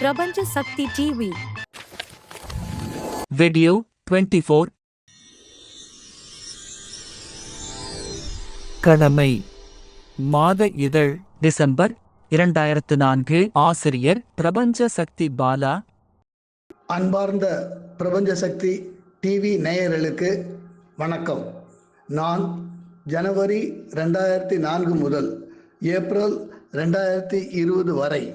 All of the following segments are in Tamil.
பிரபஞ்ச சக்தி டிவி Video 24 கடமை. மாத இதழ். டிசம்பர் இரண்டாயிரத்து நான்கு. ஆசிரியர் பிரபஞ்ச சக்தி பாலா. அன்பார்ந்த பிரபஞ்ச சக்தி டிவி நேயர்களுக்கு வணக்கம். நான் ஜனவரி ரெண்டாயிரத்தி நான்கு முதல் ஏப்ரல் ரெண்டாயிரத்தி இருபது வரை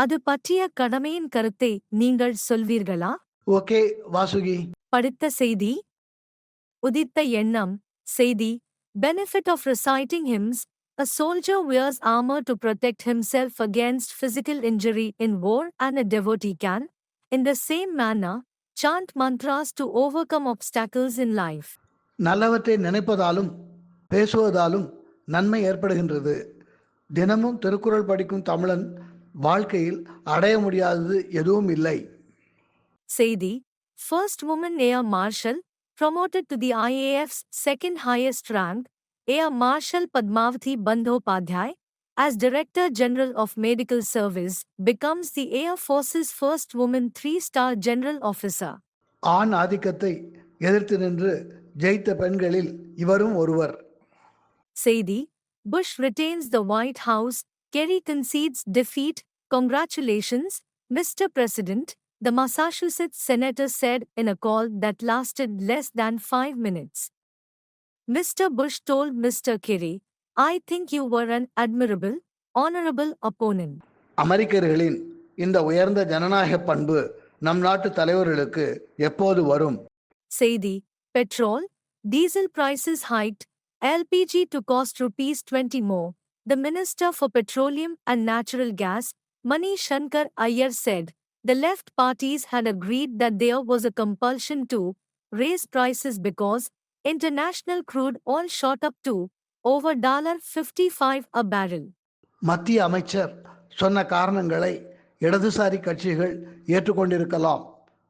அது பற்றிய கடமையின் கருத்தை நீங்கள் சொல்வீர்களா ஓகே வாசுகி படித்த செய்தி உதித்த எண்ணம் செய்தி benefit of reciting hymns a soldier wears armor to protect himself against physical injury in war and a devotee can in the same manner chant mantras to overcome obstacles in life நல்லவற்றை நினைப்பதாலும் பேசுவதாலும் நன்மை ஏற்படுகின்றது தினமும் திருக்குறள் படிக்கும் தமிழன் வாழ்க்கையில் அடைய முடியாதது எதுவும் இல்லை செய்தி first woman air marshal promoted to the IAF's second highest rank Air Marshal Padmavati Bandhopadhyay as Director General of Medical Service becomes the Air Force's first woman three-star general officer. ஆண் ஆதிக்கத்தை எதிர்த்து நின்று ஜெயித்த பெண்களில் இவரும் ஒருவர் Saidi, Bush retains the White House, Kerry concedes defeat, congratulations, Mr. President, the Massachusetts senator said in a call that lasted less than five minutes. Mr. Bush told Mr. Kerry, I think you were an admirable, honorable opponent. அமெரிக்கர்களின் இந்த உயர்ந்த ஜனநாயக பண்பு நம் நாட்டு தலைவர்களுக்கு எப்போது வரும் Saidi, petrol, diesel prices hiked, LPG to cost rupees 20 more. The Minister for Petroleum and Natural Gas, Mani Shankar Iyer said, the left parties had agreed that there was a compulsion to raise prices because international crude oil shot up to over $55 a barrel. மத்திய அமைச்சர் சொன்ன காரணங்களை இடதுசாரி கட்சிகள் ஏற்றுக்கொண்டிருக்கலாம்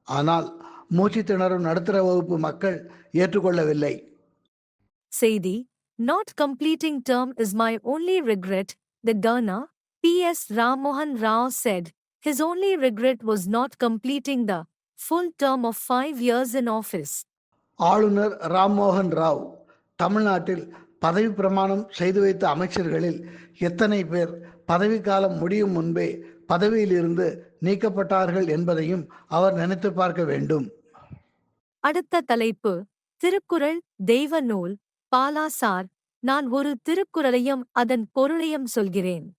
ஆனால் மூச்சு திணறும் நடுத்தர வகுப்பு மக்கள் ஏற்றுக்கொள்ளவில்லை Saidi, not completing term is my only regret, the Ghana, P.S. Ramohan Rao said, his only regret was not completing the full term of five years in office. ஆளுநர் ராம்மோகன் ராவ் தமிழ்நாட்டில் பதவி பிரமாணம் செய்து வைத்த அமைச்சர்களில் எத்தனை பேர் பதவிக்காலம் முடியும் முன்பே பதவியிலிருந்து நீக்கப்பட்டார்கள் என்பதையும் அவர் நினைத்து பார்க்க வேண்டும் அடுத்த தலைப்பு திருக்குறள் தெய்வ நூல் பாலாசார் நான் ஒரு திருக்குறளையும் அதன் பொருளையும் சொல்கிறேன்.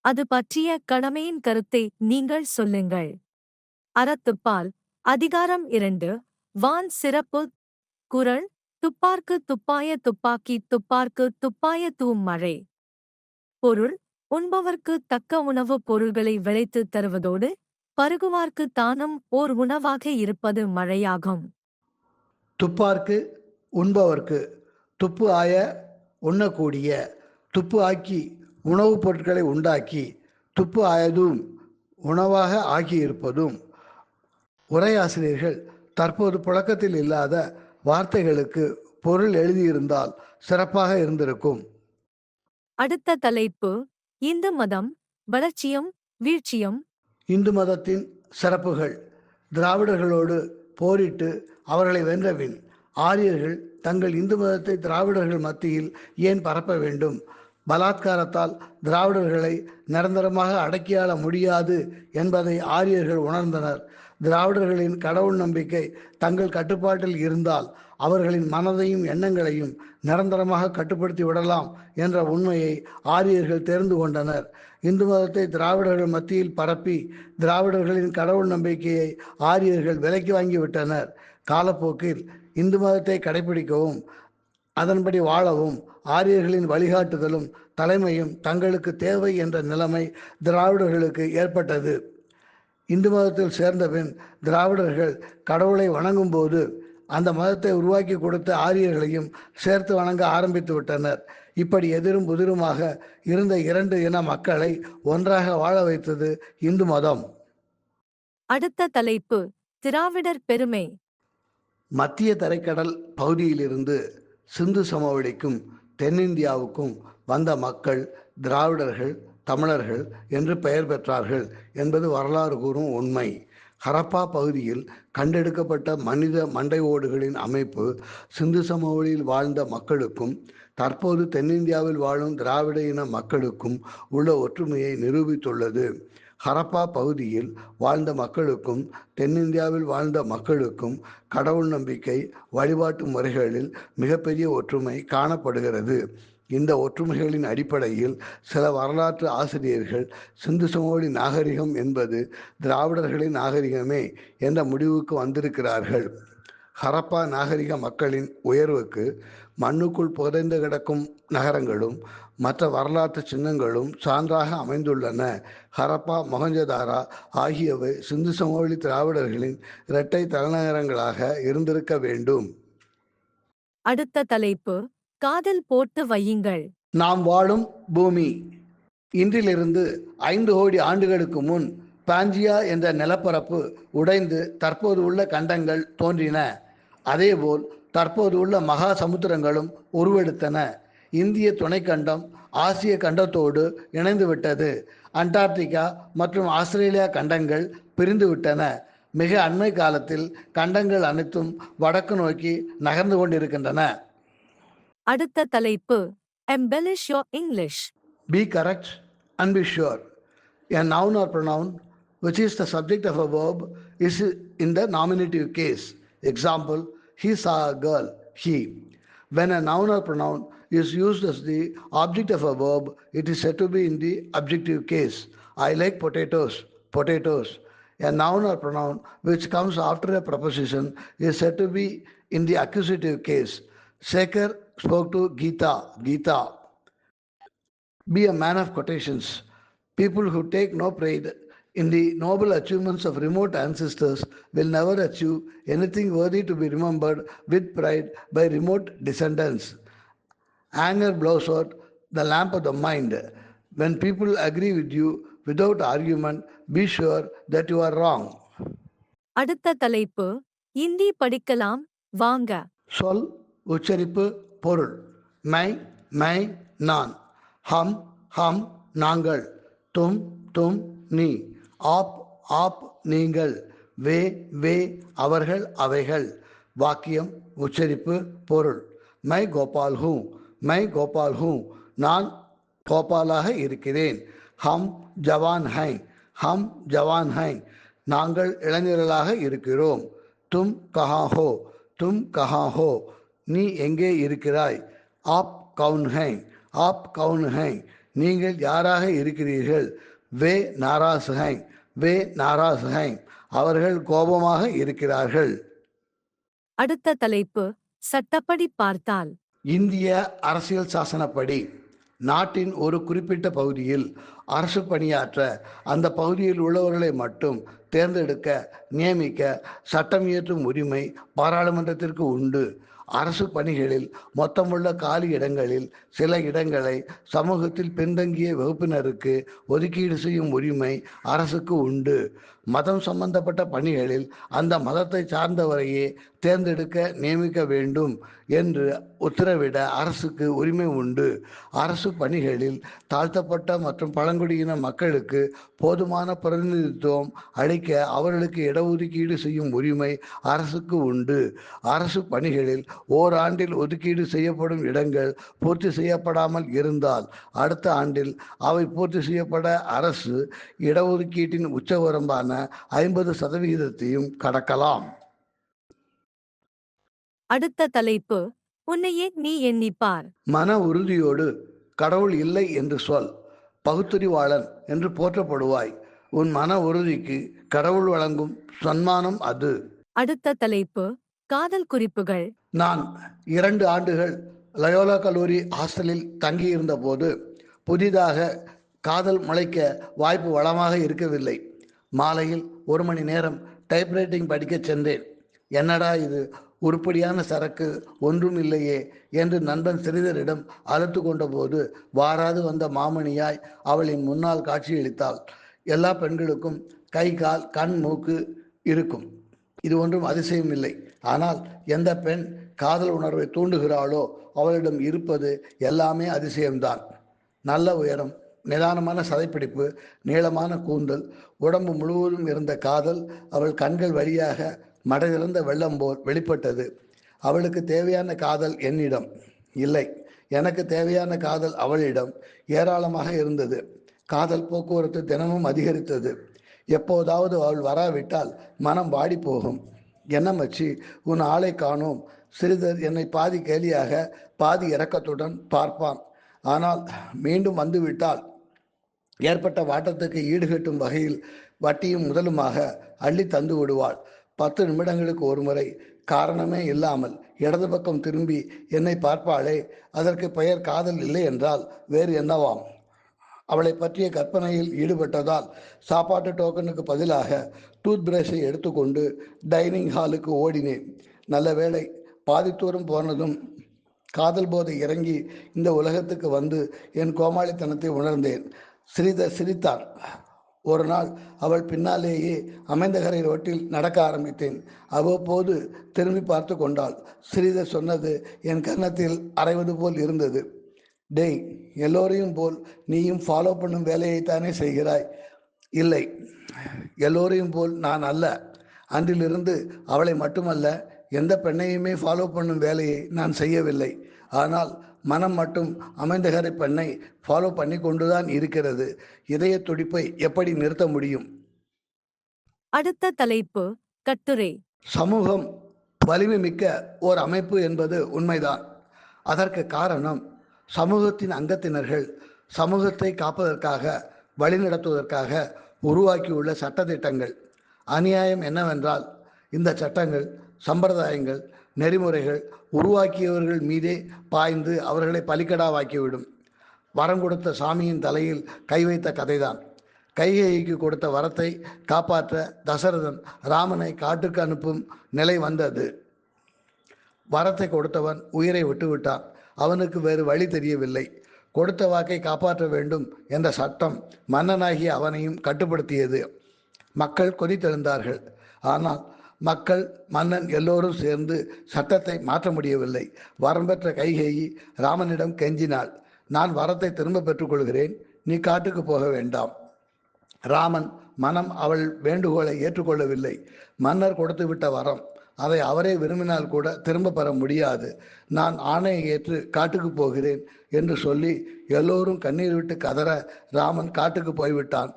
அது பற்றிய கடமையின் கருத்தை நீங்கள் சொல்லுங்கள். அறத்துப்பால் அதிகாரம் இரண்டு வான் சிறப்பு குரல் துப்பார்க்கு துப்பாய துப்பாக்கி துப்பார்க்கு துப்பாய தூம் மழை. பொருள் உண்பவர்க்கு தக்க உணவுப் பொருள்களை விளைத்து தருவதோடு பருகுவார்க்கு தானும் ஓர் உணவாக இருப்பது மழையாகும். துப்பார்க்கு உண்பவர்க்கு துப்பு ஆய உண்ணக்கூடிய துப்பு ஆக்கி உணவுப் பொருட்களை உண்டாக்கி துப்பு ஆயதும் உணவாக ஆக்கியிருப்பதும் உரையாசிரியர்கள் தற்போது புழக்கத்தில் இல்லாத வார்த்தைகளுக்கு பொருள் எழுதியிருந்தால் சிறப்பாக இருந்திருக்கும். அடுத்த தலைப்பு இந்து மதம் வளர்ச்சியும் வீழ்ச்சியும். இந்து மதத்தின் சிறப்புகள் திராவிடர்களோடு போரிட்டு அவர்களை வென்றபின் ஆரியர்கள் தங்கள் இந்து மதத்தை திராவிடர்கள் மத்தியில் ஏன் பரப்ப வேண்டும்? பலாத்காரத்தால் திராவிடர்களை நிரந்தரமாக அடக்கியாள முடியாது என்பதை ஆரியர்கள் உணர்ந்தனர். திராவிடர்களின் கடவுள் நம்பிக்கை தங்கள் கட்டுப்பாட்டில் இருந்தால் அவர்களின் மனதையும் எண்ணங்களையும் நிரந்தரமாக கட்டுப்படுத்தி விடலாம் என்ற உண்மையை ஆரியர்கள் தெரிந்து கொண்டனர். இந்து மதத்தை திராவிடர்கள் மத்தியில் பரப்பி திராவிடர்களின் கடவுள் நம்பிக்கையை ஆரியர்கள் விலைக்கு வாங்கிவிட்டனர் காலப்போக்கில் இந்து மதத்தை கடைபிடிக்கவும் அதன்படி வாழவும் ஆரியர்களின் வழிகாட்டுதலும் தலைமையும் தங்களுக்கு தேவை என்ற நிலைமை திராவிடர்களுக்கு ஏற்பட்டது. இந்து மதத்தில் சேர்ந்தபின் திராவிடர்கள் கடவுளை வணங்கும் போது அந்த மதத்தை உருவாக்கி கொடுத்த ஆரியர்களையும் சேர்த்து வணங்க ஆரம்பித்து விட்டனர். இப்படி எதிரும் புதிருமாக இருந்த இரண்டு இன மக்களை ஒன்றாக வாழ வைத்தது இந்து மதம். அடுத்த தலைப்பு திராவிடர் பெருமை. மத்திய தரைக்கடல் பகுதியிலிருந்து சிந்து சமவெளிக்கும் தென்னிந்தியாவுக்கும் வந்த மக்கள் திராவிடர்கள் தமிழர்கள் என்று பெயர் பெற்றார்கள் என்பது வரலாறு கூறும் உண்மை. ஹரப்பா பகுதியில் கண்டெடுக்கப்பட்ட மனித மண்டை ஓடுகளின் அமைப்பு சிந்து சமவெளியில் வாழ்ந்த மக்களுக்கும் தற்போது தென்னிந்தியாவில் வாழும் திராவிட இன மக்களுக்கும் உள்ள ஒற்றுமையை நிரூபித்துள்ளது. ஹரப்பா பகுதியில் வாழ்ந்த மக்களுக்கும் தென்னிந்தியாவில் வாழ்ந்த மக்களுக்கும் கடவுள் நம்பிக்கை வழிபாட்டு முறைகளில் மிகப்பெரிய ஒற்றுமை காணப்படுகிறது. இந்த ஒற்றுமைகளின் அடிப்படையில் சில வரலாற்று ஆசிரியர்கள் சிந்து சமவெளி நாகரிகம் என்பது திராவிடர்களின் நாகரிகமே என்ற முடிவுக்கு வந்திருக்கிறார்கள். ஹரப்பா நாகரிக மக்களின் உயர்வுக்கு மண்ணுக்குள் புதைந்து கிடக்கும் நகரங்களும் மற்ற வரலாற்று சின்னங்களும் சான்றாக அமைந்துள்ளன. ஹரப்பா மொஹஞ்சதாரா ஆகியவை சிந்து சமவெளி திராவிடர்களின் இரட்டை தலைநகரங்களாக இருந்திருக்க வேண்டும். அடுத்த தலைப்பு காதல் போட்டு வையுங்கள். நாம் வாழும் பூமி. இன்றிலிருந்து ஐந்து கோடி ஆண்டுகளுக்கு முன் பாஞ்சியா என்ற நிலப்பரப்பு உடைந்து தற்போது உள்ள கண்டங்கள் தோன்றின. அதேபோல் தற்போது உள்ள மகா சமுத்திரங்களும் உருவெடுத்தன. இந்திய துணைக்கண்டம் ஆசிய கண்டத்தோடு இணைந்து விட்டது அண்டார்டிகா மற்றும் ஆஸ்திரேலியா கண்டங்கள் பிரிந்து விட்டன மிக அண்மை காலத்தில் கண்டங்கள் அனைத்தும் வடக்கு நோக்கி நகர்ந்து கொண்டிருக்கின்றன அடுத்த தலைப்பு embellish your English Be correct and be sure. A noun or pronoun, which is the subject of a verb, is in the nominative case. Example, he saw a girl, he. When a noun or pronoun is used as the object of a verb, it is said to be in the objective case. I like potatoes, potatoes. A noun or pronoun which comes after a preposition is said to be in the accusative case. Sekhar spoke to Geeta, Geeta. Be a man of quotations. People who take no pride in the noble achievements of remote ancestors will never achieve anything worthy to be remembered with pride by remote descendants. Anger blows out the lamp of the mind. When people agree with you without argument, be sure that you are wrong. அடுத்த தலைப்பு இந்தி படிக்கலாம் வாங்க சொல் உச்சரிப்பு பொருள் மை மை நான் ஹம் ஹம் நாங்கள் தும் தும் நீ ஆப் ஆப் நீங்கள் வே வே அவர்கள் அவைகள் வாக்கியம் உச்சரிப்பு பொருள் மை கோபால் ஹூ மை கோபால் ஹூ நான் கோபாலாக இருக்கிறேன் ஹம் ஜவான் ஹை ஹம் ஜவான் ஹை நாங்கள் இளைஞர்களாக இருக்கிறோம் தும் கஹா ஹோ தும் கஹா ஹோ நீ எங்கே இருக்கிறாய் ஆப் கவுன் ஹை ஆப் கவுன் ஹை நீங்கள் யாராக இருக்கிறீர்கள் வே நாராஸ் ஹை வே நாராஸ் ஹை அவர்கள் கோபமாக இருக்கிறார்கள் அடுத்த தலைப்பு சட்டப்படி பார்த்தால். இந்திய அரசியல் சாசனப்படி நாட்டின் ஒரு குறிப்பிட்ட பகுதியில் அரசு பணியாற்ற அந்த பகுதியில் உள்ளவர்களை மட்டும் தேர்ந்தெடுக்க நியமிக்க சட்டம் இயற்றும் உரிமை பாராளுமன்றத்திற்கு உண்டு. அரசு பணிகளில் மொத்தமுள்ள காலி இடங்களில் சில இடங்களை சமூகத்தில் பின்தங்கிய வகுப்பினருக்கு ஒதுக்கீடு செய்யும் உரிமை அரசுக்கு உண்டு. மதம் சம்பந்தப்பட்ட பணிகளில் அந்த மதத்தை சார்ந்தவரையே தேர்ந்தெடுக்க நியமிக்க வேண்டும் என்று உத்தரவிட அரசுக்கு உரிமை உண்டு. அரசு பணிகளில் தாழ்த்தப்பட்ட மற்றும் பழங்குடியின மக்களுக்கு போதுமான பிரதிநிதித்துவம் அளிக்க அவர்களுக்கு இடஒதுக்கீடு செய்யும் உரிமை அரசுக்கு உண்டு. அரசு பணிகளில் ஓராண்டில் ஒதுக்கீடு செய்யப்படும் இடங்கள் பூர்த்தி செய்யப்படாமல் இருந்தால் அடுத்த ஆண்டில் அவை பூர்த்தி செய்யப்பட அரசு இடஒதுக்கீட்டின் உச்சவரம்பான ஐம்பது சதவிகிதத்தையும் கடக்கலாம். அடுத்த தலைப்பு உன்னையே நீ எண்ணிப்பார். மன உறுதியோடு கடவுள் இல்லை என்று சொல் பகுத்தறிவாளன் என்று போற்றப்படுவாய். உன் மன உறுதிக்கு கடவுள் வழங்கும் சன்மானம் அது. அடுத்த தலைப்பு காதல் குறிப்புகள். நான் இரண்டு ஆண்டுகள் லயோலா கல்லூரி ஹாஸ்டலில் தங்கியிருந்த போது புதிதாக காதல் முளைக்க வாய்ப்பு வளமாக இருக்கவில்லை. மாலையில் ஒரு மணி நேரம் டைப்ரைட்டிங் படிக்கச் சென்றேன். என்னடா இது? உருப்படியான சரக்கு ஒன்றும் இல்லையே என்று நண்பன் சிறிதரிடம் அழுத்து கொண்டபோது வாராது வந்த மாமணியாய் அவளின் முன்னால் காட்சியளித்தாள். எல்லா பெண்களுக்கும் கை கால் கண் மூக்கு இருக்கும். இது ஒன்றும் அதிசயம் இல்லை. ஆனால் எந்த பெண் காதல் உணர்வை தூண்டுகிறாளோ அவளிடம் இருப்பது எல்லாமே அதிசயம்தான். நல்ல உயரம் நிதானமான சதைப்பிடிப்பு நீளமான கூந்தல் உடம்பு முழுவதும் இருந்த காதல் அவள் கண்கள் வழியாக மடைதிறந்த வெள்ளம் போல் வெளிப்பட்டது. அவளுக்கு தேவையான காதல் என்னிடம் இல்லை. எனக்கு தேவையான காதல் அவளிடம் ஏராளமாக இருந்தது. காதல் போக்குவரத்து தினமும் அதிகரித்தது. எப்போதாவது அவள் வராவிட்டால் மனம் வாடி போகும் என்ன மச்சி உன் ஆளை காணோம். சிறிதர் என்னை பாதி கேலியாக பாதி இரக்கத்துடன் பார்ப்பான். ஆனால் மீண்டும் வந்துவிட்டால் ஏற்பட்ட வாட்டத்துக்கு ஈடுகட்டும் வகையில் வட்டியும் முதலுமாக அள்ளி தந்து விடுவாள். பத்து நிமிடங்களுக்கு ஒருமுறை காரணமே இல்லாமல் இடது பக்கம் திரும்பி என்னை பார்ப்பாளே அதற்கு பெயர் காதல் இல்லை என்றால் வேறு என்னவாம்? அவளை பற்றிய கற்பனையில் ஈடுபட்டதால் சாப்பாட்டு டோக்கனுக்கு பதிலாக டூத் பிரஷை எடுத்துக்கொண்டு டைனிங் ஹாலுக்கு ஓடினேன். நல்ல வேளை பாதி தூரம் போனதும் காதல் போதை இறங்கி இந்த உலகத்துக்கு வந்து என் கோமாளித்தனத்தை உணர்ந்தேன். ஸ்ரீதர் சிரித்தாள். ஒரு நாள் அவள் பின்னாலேயே அமைந்தகரை ரோட்டில் நடக்க ஆரம்பித்தேன். அவ்வப்போது திரும்பி பார்த்து கொண்டாள். ஸ்ரீதர் சொன்னது என் கன்னத்தில் அரைவது போல் இருந்தது. டேய் எல்லோரையும் போல் நீயும் ஃபாலோ பண்ணும் வேலையைத்தானே செய்கிறாய்? இல்லை எல்லோரையும் போல் நான் அல்ல. அன்றிலிருந்து அவளை மட்டுமல்ல எந்த பெண்ணையுமே ஃபாலோ பண்ணும் வேலையை நான் செய்யவில்லை. ஆனால் மனம் மட்டும் அமைந்தகரை பெண்ணை ஃபாலோ பண்ணி கொண்டுதான் இருக்கிறது. இதய துடிப்பை எப்படி நிறுத்த முடியும்? அடுத்த தலைப்பு கட்டுரை. சமூகம் வலிமை மிக்க ஓர் அமைப்பு என்பது உண்மைதான். அதற்கு காரணம் சமூகத்தின் அங்கத்தினர்கள் சமூகத்தை காப்பதற்காக வழிநடத்துவதற்காக உருவாக்கியுள்ள சட்டத்திட்டங்கள். அநியாயம் என்னவென்றால் இந்த சட்டங்கள் சம்பிரதாயங்கள் நெறிமுறைகள் உருவாக்கியவர்கள் மீதே பாய்ந்து அவர்களை பலிக்கடாவாக்கிவிடும். வரம் கொடுத்த சாமியின் தலையில் கை வைத்த கதைதான். கைகேயிக்கு கொடுத்த வரத்தை காப்பாற்ற தசரதன் ராமனை காட்டுக்கு அனுப்பும் நிலை வந்தது. வரத்தை கொடுத்தவன் உயிரை விட்டுவிட்டான். அவனுக்கு வேறு வழி தெரியவில்லை. கொடுத்த வாக்கை காப்பாற்ற வேண்டும் என்ற சட்டம் மன்னனாகிய அவனையும் கட்டுப்படுத்தியது. மக்கள் கொதித்தெழுந்தார்கள். ஆனால் மக்கள் மன்னன் எல்லோரும் சேர்ந்து சட்டத்தை மாற்ற முடியவில்லை. வரம் பெற்ற கைகேயி ராமனிடம் கெஞ்சினாள். நான் வரத்தை திரும்ப பெற்றுக்கொள்கிறேன். நீ காட்டுக்கு போக வேண்டாம். ராமன் மனம் அவள் வேண்டுகோளை ஏற்றுக்கொள்ளவில்லை. மன்னர் கொடுத்து விட்ட வரம் அதை அவரே விரும்பினால் கூட திரும்ப பெற முடியாது. நான் ஆணையை ஏற்று காட்டுக்கு போகிறேன் என்று சொல்லி எல்லோரும் கண்ணீர் விட்டு கதற ராமன் காட்டுக்கு போய்விட்டான்.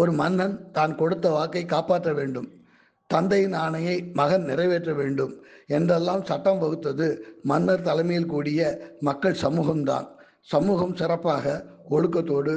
ஒரு மன்னன் தான் கொடுத்த வாக்கை காப்பாற்ற வேண்டும். தந்தையின் ஆணையை மகன் நிறைவேற்ற வேண்டும் என்றெல்லாம் சட்டம் வகுத்தது மன்னர் தலைமையில் கூடிய மக்கள் சமூகம்தான். சமூகம் சிறப்பாக ஒழுக்கத்தோடு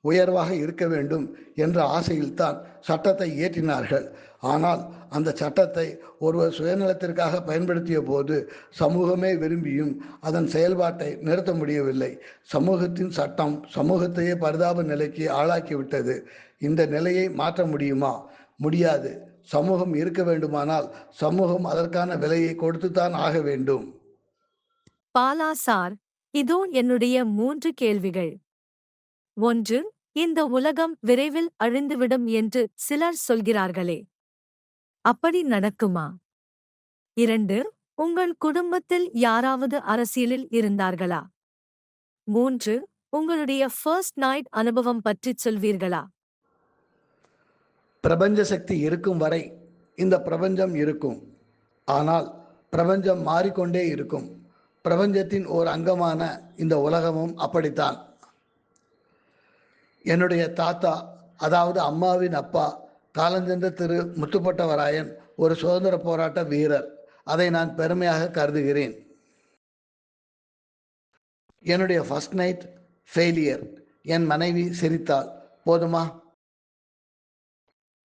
உயர்வாக இருக்க வேண்டும் என்ற ஆசையில்தான் சட்டத்தை இயற்றினார்கள். ஆனால் அந்த சட்டத்தை ஒருவர் சுயநலத்திற்காக பயன்படுத்திய போது சமூகமே விரும்பியும் அதன் செயல்பாட்டை நிறுத்த முடியவில்லை. சமூகத்தின் சட்டம் சமூகத்தையே பரிதாப நிலைக்கு ஆளாக்கிவிட்டது. இந்த நிலையை மாற்ற முடியுமா? முடியாது. சமூகம் இருக்க வேண்டுமானால் சமூகம் அதற்கான விலையை கொடுத்துத்தான் ஆக வேண்டும். பாலா சார் இதோ என்னுடைய மூன்று கேள்விகள். ஒன்று இந்த உலகம் விரைவில் அழிந்துவிடும் என்று சிலர் சொல்கிறார்களே. அப்படி நடக்குமா? இரண்டு உங்கள் குடும்பத்தில் யாராவது அரசியலில் இருந்தார்களா? மூன்று உங்களுடைய ஃபர்ஸ்ட் நைட் அனுபவம் பற்றிச் சொல்வீர்களா? பிரபஞ்ச சக்தி இருக்கும் வரை இந்த பிரபஞ்சம் இருக்கும். ஆனால் பிரபஞ்சம் மாறிக்கொண்டே இருக்கும். பிரபஞ்சத்தின் ஓர் அங்கமான இந்த உலகமும் அப்படித்தான். என்னுடைய தாத்தா அதாவது அம்மாவின் அப்பா காலஞ்சென்ற திரு முத்துப்பட்டவராயன் ஒரு சுதந்திர போராட்ட வீரர். அதை நான் பெருமையாக கருதுகிறேன். என்னுடைய ஃபர்ஸ்ட் நைட் ஃபெயிலியர் என் மனைவி சிரித்தாள் போதுமா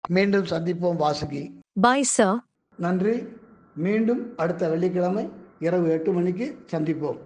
மீண்டும் சந்திப்போம் வாசுகி. Bye, sir. நன்றி. மீண்டும் அடுத்த வெள்ளிக்கிழமை இரவு எட்டு மணிக்கு சந்திப்போம்.